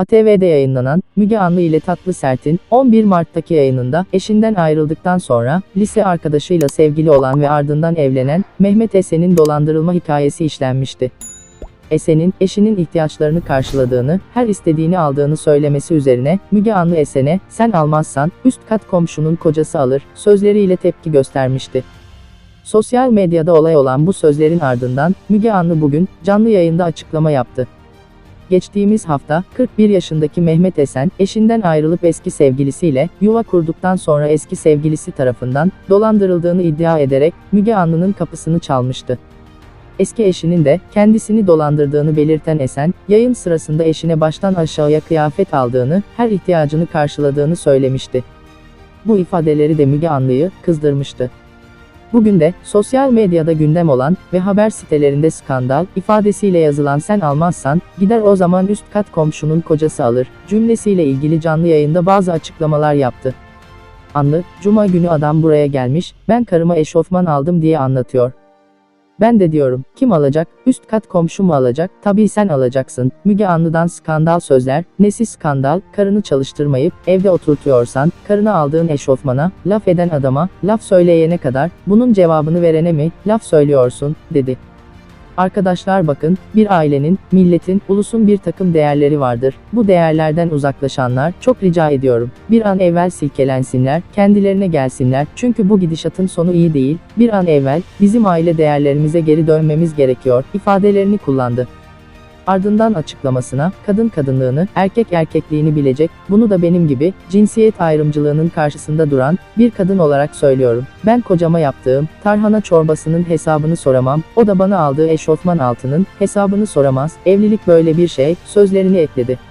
ATV'de yayınlanan Müge Anlı ile Tatlı Sert'in 11 Mart'taki yayınında eşinden ayrıldıktan sonra lise arkadaşıyla sevgili olan ve ardından evlenen Mehmet Esen'in dolandırılma hikayesi işlenmişti. Esen'in eşinin ihtiyaçlarını karşıladığını, her istediğini aldığını söylemesi üzerine Müge Anlı Esen'e sen almazsan üst kat komşunun kocası alır sözleriyle tepki göstermişti. Sosyal medyada olay olan bu sözlerin ardından Müge Anlı bugün canlı yayında açıklama yaptı. Geçtiğimiz hafta 41 yaşındaki Mehmet Esen eşinden ayrılıp eski sevgilisiyle yuva kurduktan sonra eski sevgilisi tarafından dolandırıldığını iddia ederek Müge Anlı'nın kapısını çalmıştı. Eski eşinin de kendisini dolandırdığını belirten Esen, yayın sırasında eşine baştan aşağıya kıyafet aldığını, her ihtiyacını karşıladığını söylemişti. Bu ifadeleri de Müge Anlı'yı kızdırmıştı. Bugün de sosyal medyada gündem olan ve haber sitelerinde skandal ifadesiyle yazılan sen almazsan gider o zaman üst kat komşunun kocası alır cümlesiyle ilgili canlı yayında bazı açıklamalar yaptı. Anlı, Cuma günü adam buraya gelmiş, ben karıma eşofman aldım diye anlatıyor. Ben de diyorum, kim alacak, üst kat komşu mu alacak, tabii sen alacaksın. Müge Anlı'dan skandal sözler, nesi skandal, karını çalıştırmayıp, evde oturtuyorsan, karına aldığın eşofmana, laf eden adama, laf söyleyene kadar, bunun cevabını verene mi, laf söylüyorsun, dedi. Arkadaşlar bakın, bir ailenin, milletin, ulusun bir takım değerleri vardır. Bu değerlerden uzaklaşanlar, çok rica ediyorum. Bir an evvel silkelensinler, kendilerine gelsinler. Çünkü bu gidişatın sonu iyi değil. Bir an evvel, bizim aile değerlerimize geri dönmemiz gerekiyor, ifadelerini kullandı. Ardından açıklamasına, kadın kadınlığını, erkek erkekliğini bilecek, bunu da benim gibi, cinsiyet ayrımcılığının karşısında duran, bir kadın olarak söylüyorum. Ben kocama yaptığım, tarhana çorbasının hesabını soramam, o da bana aldığı eşofman altının, hesabını soramaz, evlilik böyle bir şey, sözlerini ekledi.